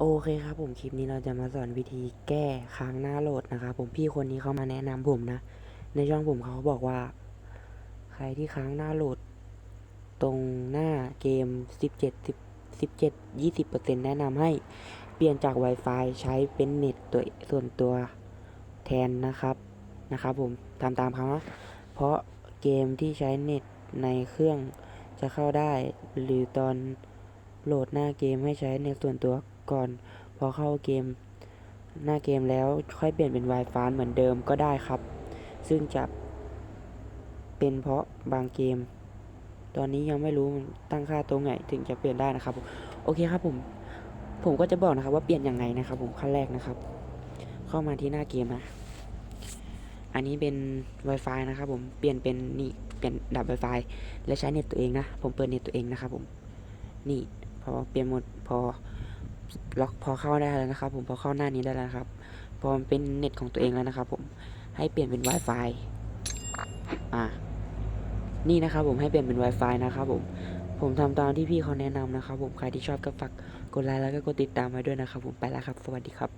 โอเคครับผมคลิปนี้เราจะมาสอนวิธีแก้ค้างหน้าโหลดนะครับผมพี่คนนี้เขามาแนะนำผมนะ ในช่องผมเขาบอกว่า ใครที่ค้างหน้าโหลด ตรงหน้าเกม 17 10 17 20 แนะนำให้เปลี่ยนจาก Wi-Fi ใช้เป็นเน็ตตัวส่วนตัวแทนนะครับนะครับผมตามตามเขานะเพราะเกมที่ใช้เน็ตในเครื่องจะเข้าได้หรือตอน โหลดหน้าเกมให้ใช้เน็ตส่วนตัวก่อน พอเข้าเกม หน้าเกมแล้วค่อยเปลี่ยนเป็น Wi-Fi เหมือนเดิมก็ได้ครับ ซึ่งจะเป็นเพราะบางเกม ตอนนี้ยังไม่รู้ตั้งค่าตรงไหนถึงจะเปลี่ยนได้นะครับผมโอเคครับผม ผมก็จะบอกนะครับว่าเปลี่ยนยังไงนะครับ ผมขั้นแรกนะครับ เข้ามาที่หน้าเกมนะอันนี้เป็น Wi-Fi นะครับผม เปลี่ยนเป็นนี่ เปลี่ยนดับ Wi-Fi และใช้เน็ตตัวเองนะ ผมเปิดเน็ตตัวเองนะครับผม นี่ อเปลี่ยนหมดพอล็อกพอเข้าได้แล้วนะครับ ผมพอเข้าหน้านี้ได้แล้วนะครับ พอมันเป็นเน็ตของตัวเองแล้วนะครับ ผมให้เปลี่ยนเป็น Wi-Fi อ่านี่นะครับผมให้เปลี่ยนเป็น Wi-Fi นะครับผมผมทำตามที่พี่เขาแนะนำนะครับผมใครที่ชอบก็ฝากกดไลค์แล้วก็กดติดตามไว้ด้วยนะครับผมไปแล้วครับ สวัสดีครับ